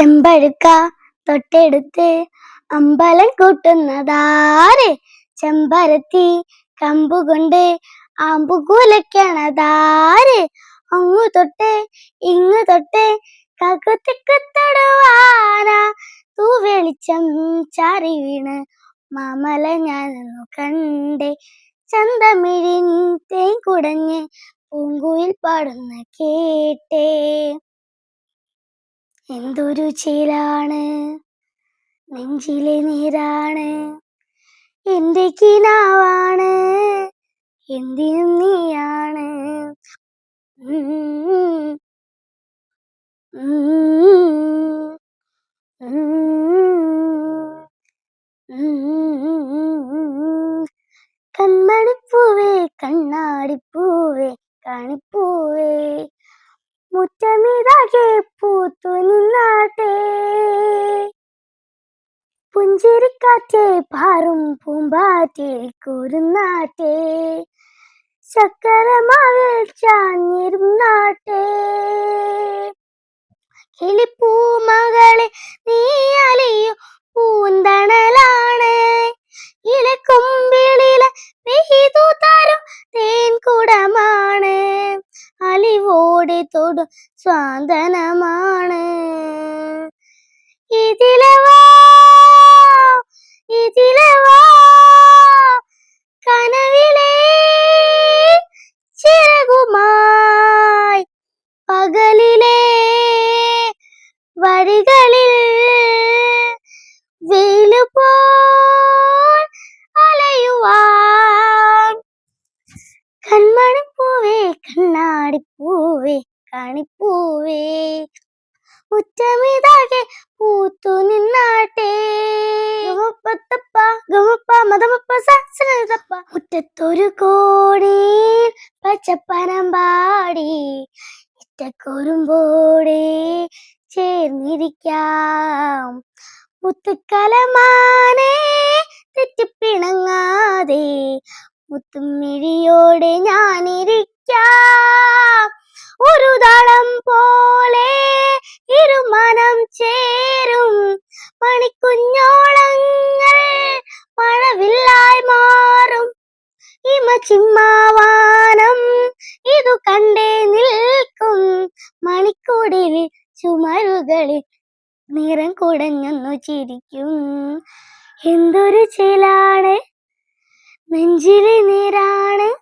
ചെമ്പഴുക്ക തൊട്ടെടുത്ത് അമ്പലം കൂട്ടുന്നതാര്. ചെമ്പരത്തി കമ്പുകൊണ്ട് ആമ്പുകൂലക്കണതാര് അങ്ങു തൊട്ട് ഇങ്ങു തൊട്ട് കകുത്തിക്കുത്തടുവാന തൂ വെളിച്ചം ചാറി വീണ് മാമല ഞാനൊന്നു കണ്ടേ. ചന്തമിഴിൻ തേൻ കുടഞ്ഞ് പൂങ്കുയിൽ പാടുന്ന കേട്ടേ. എന്തൊരു ചേലാണ് നെഞ്ചിലെ നീരാണ് എന്റെ കിനാവാണ് എന്തിനും നീയാണ്. കൺമണിപ്പൂവേ കണ്ണാടിപ്പൂവേ കാണിപ്പൂവേ മുറ്റമിതാകെ പൂത്തു നിന്നാട്ടെ. പുഞ്ചിരിക്കാറ്റേ പാറും പൂമ്പാറ്റേ കൂരുന്നാട്ടെ. നീ അലിയോ പൂന്തണലാണ് അലിവോടെ തൊടും സ്വാന്തനമാണ്. ഇതിലെ വാ ഇതിലെ വാ കനവിലെ അലയുവാൻ കൺമണിപ്പൂവേ കണ്ണാടിപ്പൂവേ കാണിപ്പൂവേ മുറ്റമിതാകെ പൂത്തു നിന്നാട്ടെ. ഗമപ്പത്തപ്പ പാടി മുറ്റത്തൊരു കോണിൽ പച്ചപ്പനമ്പാടി ഇറ്റക്കുറുമ്പോടെ ചേർന്നിരിക്കാം. മുത്തുക്കലമാനെ തെറ്റിപ്പിണങ്ങാതെ. മുത്തുമിഴിയോടെ ഞാനിരിക്കാം. ഒരു ദളം പോലെ ഇരുമനം ചേരും. മണിക്കുഞ്ഞോളങ്ങൾ മഴവില്ലായി മാറും. ഇമ ചിമ്മാവാനം ഇതു കണ്ടേ നിൽക്കും. മണിക്കൂടിൽ ചുമരുകളിൽ നിറം കുടഞ്ഞൊന്നു ചിരിക്കും. എന്തൊരു ചിലാണ്. നെഞ്ചിലെ നീരാണ്.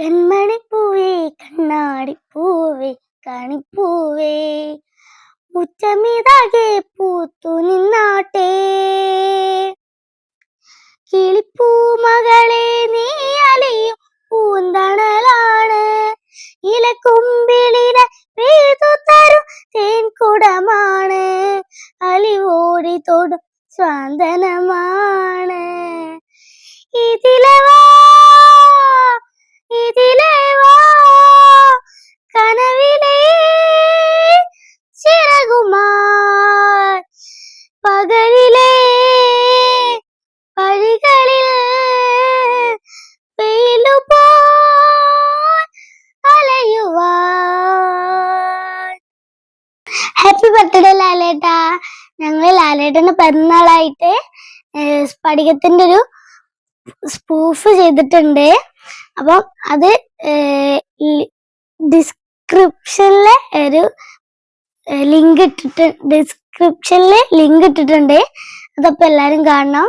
കൺമണിപ്പൂവേ കണ്ണാടിപ്പൂവേ കണിപ്പൂവേ. മുറ്റമിതാകെ പൂത്തു നിന്നാട്ടെ. കിളിപ്പൂ മകളെ നീ അലയും പൂന്തണലാണ്. ഇലക്കുമ്പിളിനെ പെയ്തു തരും തേൻകുടമാണ്. അലിവോടി തൊടും സ്വാന്തനമാണ്. ഇതിലെ പകലിലെ വഴികളിൽ ഹാപ്പി ബർത്ത്ഡേ ലാലേട്ടാ. ഞങ്ങൾ ലാലേട്ടന്റെ പിറന്നാളായിട്ട് സ്ഫടികത്തിന്റെ ഒരു സ്പൂഫ് ചെയ്തിട്ടുണ്ട്. അപ്പം അത് ഡിസ്ക്രിപ്ഷനിലെ ഒരു ലിങ്ക് ഇട്ടിട്ട് ഡിസ്ക്രിപ്ഷനിൽ ലിങ്ക് ഇട്ടിട്ടുണ്ട്. അതപ്പോൾ എല്ലാവരും കാണണം.